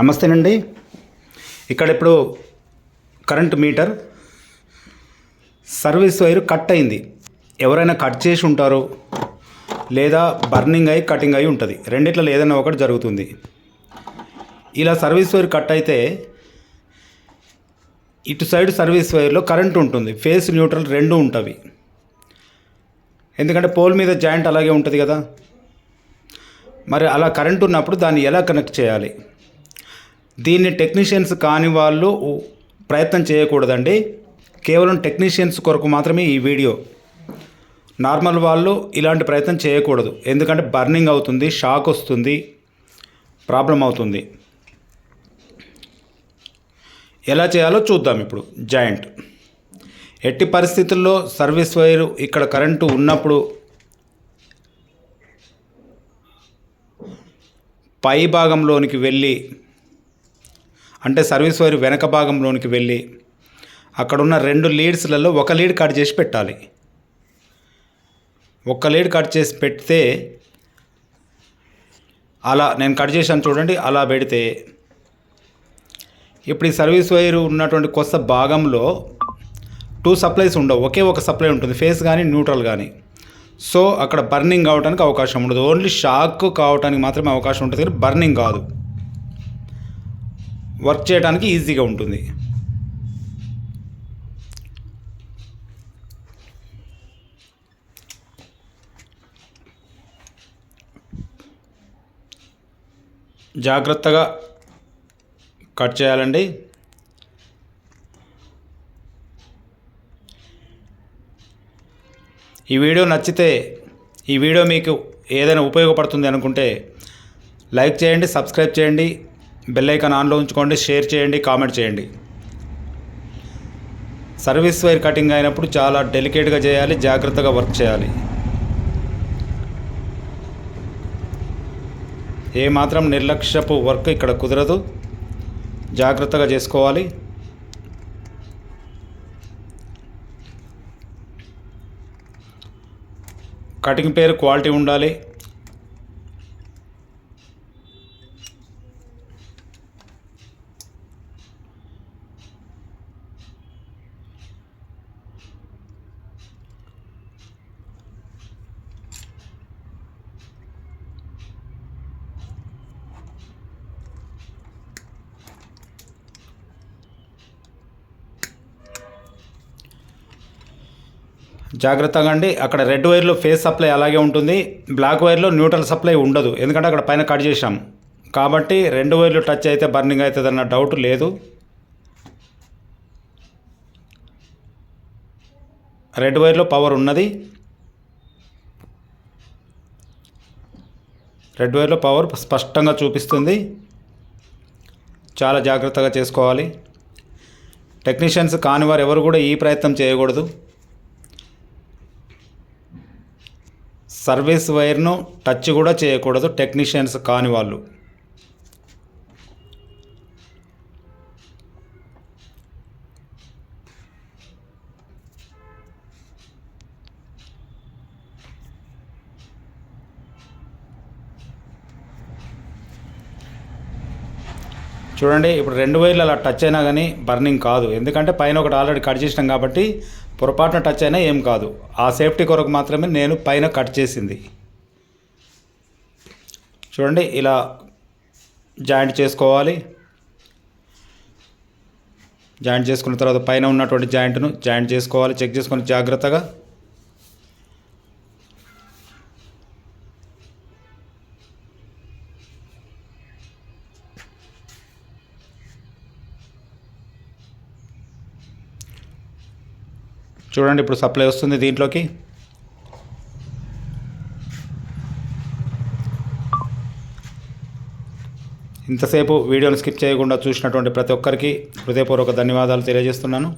నమస్తేనండి. ఇక్కడ ఇప్పుడు current meter service wire cut అయింది. ఎవరైనా కట్ చేసి ఉంటారు లేదా బర్నింగ్ అయి కటింగ్ అయి ఉంటుంది. రెండిట్లలో ఏదైనా ఒకటి జరుగుతుంది. ఇలా సర్వీస్ వైర్ కట్ అయితే ఇటు సైడ్ సర్వీస్ వైర్లో కరెంట్ ఉంటుంది. ఫేస్ న్యూట్రల్ రెండు ఉంటుంది ఎందుకంటే పోల్ మీద జాయింట్ అలాగే ఉంటుంది కదా. మరి అలా కరెంట్ ఉన్నప్పుడు దాన్ని ఎలా కనెక్ట్ చేయాలి? దీన్ని టెక్నీషియన్స్ కాని వాళ్ళు ప్రయత్నం చేయకూడదండి. కేవలం టెక్నీషియన్స్ కొరకు మాత్రమే ఈ వీడియో. నార్మల్ వాళ్ళు ఇలాంటి ప్రయత్నం చేయకూడదు. ఎందుకంటే బర్నింగ్ అవుతుంది షాక్ వస్తుంది ప్రాబ్లం అవుతుంది. ఎలా చేయాలో చూద్దాం ఇప్పుడు. జాయింట్. ఎట్టి పరిస్థితుల్లో సర్వీస్ వైరు ఇక్కడ కరెంటు ఉన్నప్పుడు పై భాగంలోనికి వెళ్ళి అంటే సర్వీస్ వైర్ వెనక భాగంలోనికి వెళ్ళి అక్కడున్న రెండు లీడ్స్లలో ఒక లీడ్ కట్ చేసి పెట్టాలి. ఒక్క లీడ్ కట్ చేసి పెడితే అలా నేను కట్ చేశాను చూడండి అలా పెడితే ఇప్పుడు ఈ సర్వీస్ వైర్ ఉన్నటువంటి కొత్త భాగంలో టూ సప్లైస్ ఉండవు ఒకే ఒక సప్లై ఉంటుంది ఫేస్ కానీ న్యూట్రల్ కానీ సో అక్కడ బర్నింగ్ కావడానికి అవకాశం ఉండదు ఓన్లీ షాక్ కావడానికి మాత్రమే అవకాశం ఉంటుంది కానీ బర్నింగ్ కాదు. వర్క్ చేయడానికి ఈజీగా ఉంటుంది. జాగ్రత్తగా కట్ చేయాలండి. ఈ వీడియో నచ్చితే ఈ వీడియో మీకు ఏదైనా ఉపయోగపడుతుంది అనుకుంటే లైక్ చేయండి సబ్స్క్రైబ్ చేయండి. బెల్ ఐకాన్ ఆన్లో ఉంచుకోండి షేర్ చేయండి కామెంట్ చేయండి. సర్వీస్ వైర్ కటింగ్ అయినప్పుడు చాలా డెలికేట్గా చేయాలి జాగ్రత్తగా వర్క్ చేయాలి. ఏ మాత్రం నిర్లక్ష్యపు వర్క్ ఇక్కడ కుదరదు. జాగ్రత్తగా చేసుకోవాలి. కటింగ్ పేరు క్వాలిటీ ఉండాలి. జాగ్రత్తగా అండి అక్కడ రెడ్ వైర్లో ఫేస్ సప్లై అలాగే ఉంటుంది. బ్లాక్ వైర్లో న్యూట్రల్ సప్లై ఉండదు. ఎందుకంటే అక్కడ పైన కట్ చేసాం కాబట్టి రెండు వైర్లు టచ్ అయితే బర్నింగ్ అవుతుంది అన్న డౌట్ లేదు. రెడ్ వైర్లో పవర్ ఉన్నది. రెడ్ వైర్లో పవర్ స్పష్టంగా చూపిస్తుంది. చాలా జాగ్రత్తగా చేసుకోవాలి. టెక్నీషియన్స్ కాని వారు ఎవరు కూడా ఈ ప్రయత్నం చేయకూడదు. సర్వీస్ వైర్ను టచ్ కూడా చేయకూడదు టెక్నీషియన్స్ కాని వాళ్ళు. చూడండి ఇప్పుడు రెండు వైర్లు అలా టచ్ అయినా కానీ బర్నింగ్ కాదు. ఎందుకంటే పైన ఒకటి ఆల్రెడీ కట్ చేసినాం కాబట్టి పొరపాటున టచ్ అయినా ఏం కాదు. ఆ సేఫ్టీ కొరకు మాత్రమే నేను పైన కట్ చేసింది. చూడండి ఇలా జాయింట్ చేసుకోవాలి. జాయింట్ చేసుకున్న తర్వాత పైన ఉన్నటువంటి జాయింట్ను జాయింట్ చేసుకోవాలి. చెక్ చేసుకొని జాగ్రత్తగా చూడండి ఇప్పుడు సప్లై వస్తుంది దీంట్లోకి. ఇంతసేపు వీడియోని స్కిప్ చేయకుండా చూసినటువంటి ప్రతి ఒక్కరికి హృదయపూర్వక ధన్యవాదాలు తెలియజేస్తున్నాను.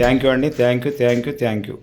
థ్యాంక్ యూ అండి. Thank you thank you thank you